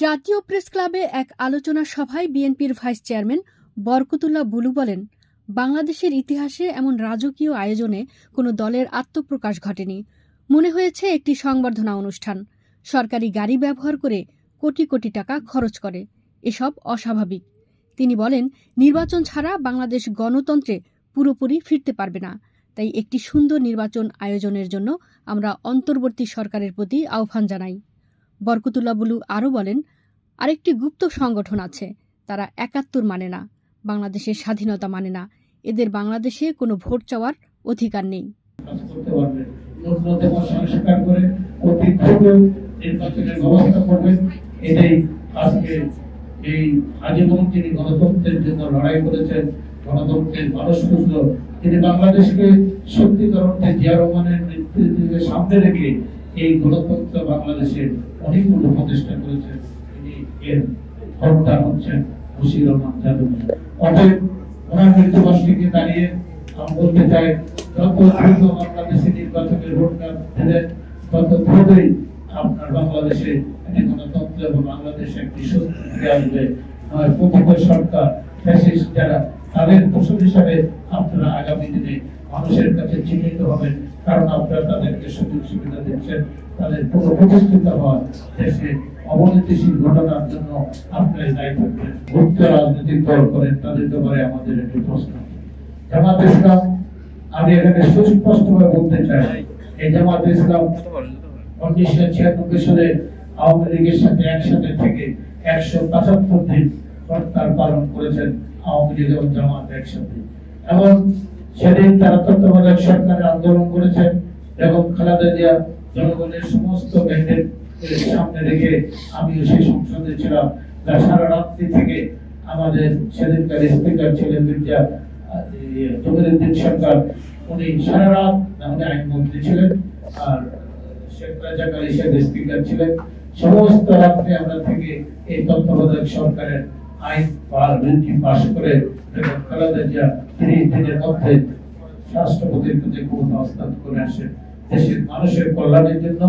জাতীয় প্রেস ক্লাবে এক আলোচনা সভায় বিএনপির ভাইস চেয়ারম্যান বরকতুল্লাহ বুলু বলেন, বাংলাদেশের ইতিহাসে এমন রাজকীয় আয়োজনে কোনো দলের আত্মপ্রকাশ ঘটেনি। মনে হয়েছে একটি সংবর্ধনা অনুষ্ঠান। সরকারি গাড়ি ব্যবহার করে কোটি কোটি টাকা খরচ করে। এসব অস্বাভাবিক। তিনি বলেন, নির্বাচন ছাড়া বাংলাদেশ গণতন্ত্রে পুরোপুরি ফিরতে পারবে না। তাই একটি সুন্দর নির্বাচন আয়োজনের জন্য আমরা অন্তর্বর্তী সরকারের প্রতি আহ্বান জানাই। বরকতুল্লাহ বুলু আরও বলেন আরেকটি গুপ্ত সংগঠন আছে তারা একাত্তর মানে না বাংলাদেশের স্বাধীনতা মানে না এদের বাংলাদেশে কোনো ভোট চাওয়ার অধিকার নেই সামনে রেখে এই গণতন্ত্র বাংলাদেশের অনেকগুলো প্রতিষ্ঠা করেছেন তিনি এর হত্যা হচ্ছেন মুশির রহমান যাদব। অতএব ওনার মৃত্যুবার্ষিকী দাঁড়িয়ে আমি বলতে চাই যত দ্রুত বাংলাদেশে নির্বাচনের রোডম্যাপ দিলেন তত দ্রুতই আপনার বাংলাদেশে একটি গণতন্ত্র এবং বাংলাদেশে একটি সুস্থ আসবে। প্রতিপক্ষ সরকার, ফ্যাসিস্ট যারা, তাদের ফসল হিসাবে আপনারা মানুষের কাছে চিহ্নিত হবেন কারণ আপনারা তাদেরকে সুযোগ সুবিধা দিচ্ছেন, তাদের পুরো প্রতিষ্ঠিত হওয়া দেশে অবনতিশীল ঘটনার জন্য আপনারা দায়ী থাকবেন। মুক্ত রাজনৈতিক দল করেন তাদের ব্যাপারে আমাদের একটি প্রশ্ন। জামাত ইসলাম, আমি এখানে সুস্পষ্টভাবে বলতে চাই, এই জামাত ইসলাম উনিশশো ছিয়ানব্বই সালে আওয়ামী লীগের সাথে একসাথে থেকে একশো পঁচাত্তর দিন হরতাল পালন করেছেন আওয়ামী লীগ এবং জামাত একসাথে। এবং সেদিন তারা তত্ত্বাবধায়ক সরকারের আন্দোলন করেছেন এবং খালেদা জিয়া জনগণের সমস্ত ম্যান্ডেট সামনে রেখে আমিও সেই সংসদে ছিলাম। যা সারা রাত্রি থেকে আমাদের সেদিনকার স্পিকার ছিলেন মির্জা জমিরুদ্দিন সরকার। উনি সারা রাত আমাদের আইনমন্ত্রী ছিলেন আর শেখ রাজা আলী শেখ স্পিকার ছিলেন। সমস্ত রাত্রে আমরা থেকে এই তত্ত্বাবধায়ক সরকারের আইন বৃদ্ধি পাশ করে খালেদা জিয়া তিনি দিনের মধ্যে রাষ্ট্রপতির প্রতি ক্ষমতা হস্তান্তর করে আসেন। দেশের মানুষের কল্যাণের জন্য